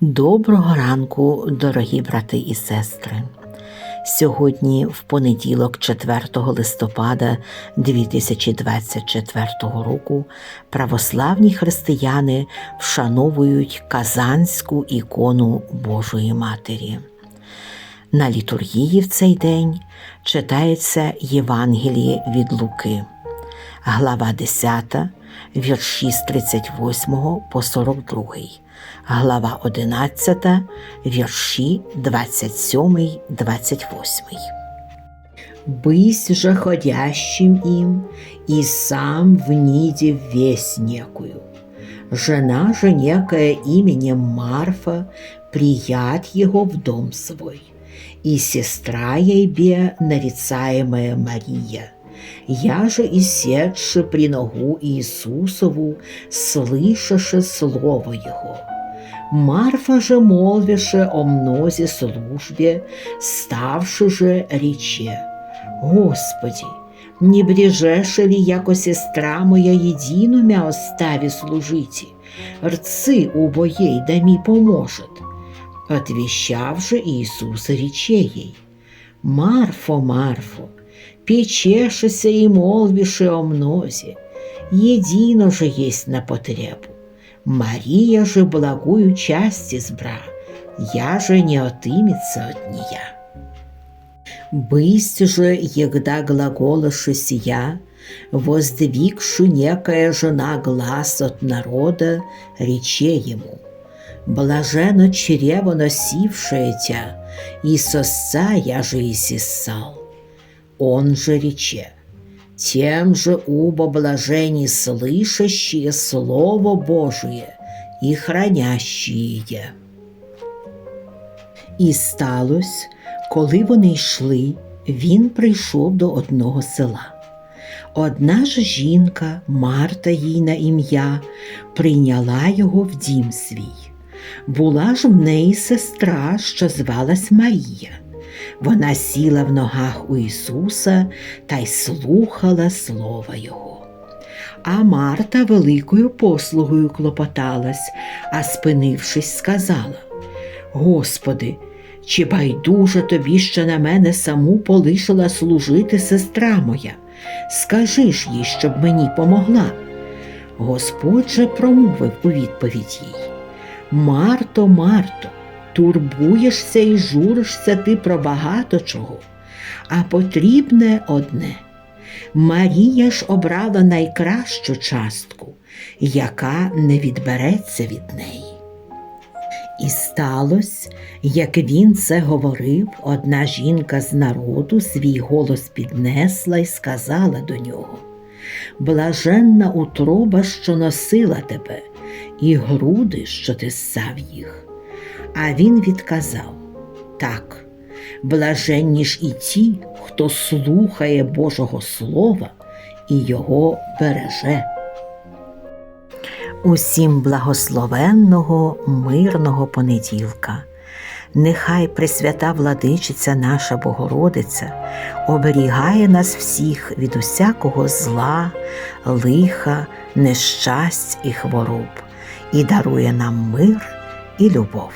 Доброго ранку, дорогі брати і сестри. Сьогодні, в понеділок, 4 листопада 2024 року, православні християни вшановують Казанську ікону Божої Матері. На літургії в цей день читається Євангеліє від Луки, глава 10, вірші з 38 по 42, глава 11, вірші 27, 28. «Бысь же ходящим им, и сам в ниде весь некую. Жена же некая именем Марфа, прият его в дом свой, и сестра ей бе, нарицаемая Мария. Я же и седши при ногу Иисусову, слышаше слово Его. Марфа же молвише о мнозе службе, ставши же рече, Господи, не брежеше ли, яко сестра моя едину мя остави служити, рцы убо ей да ми поможет. Отвещав же Иисус рече ей, Марфо, Марфо, печешися и молвише о мнозе, едино же есть на потребу. Мария же благую часть избра, я же не отымется от нея. Бысть же, егда глаголаша сия, воздвигшу некая жена глаз от народа, рече ему, блажено чрево носившее тя, и сосца я же и сисал. Он же рече, тем же убо блажени слышащие Слово Божие и хранящие. І сталося, коли вони йшли, він прийшов до одного села. Одна ж жінка, Марта їй на ім'я, прийняла його в дім свій. Була ж в неї сестра, що звалась Марія. Вона сіла в ногах у Ісуса та й слухала слова Його. А Марта великою послугою клопоталась, а спинившись, сказала: Господи, чи байдуже тобі, що на мене саму полишила служити сестра моя? Скажи ж їй, щоб мені помогла. Господь же промовив у відповідь їй: Марто, Марто, турбуєшся і журишся ти про багато чого, а потрібне одне. Марія ж обрала найкращу частку, яка не відбереться від неї. І сталося, як він це говорив, одна жінка з народу свій голос піднесла й сказала до нього: Блаженна утроба, що носила тебе, і груди, що ти ссав їх. А він відказав: Так, блаженні ж і ті, хто слухає Божого Слова і його береже. Усім благословенного, мирного понеділка. Нехай Пресвята владичиця наша Богородиця оберігає нас всіх від усякого зла, лиха, нещасть і хвороб і дарує нам мир і любов.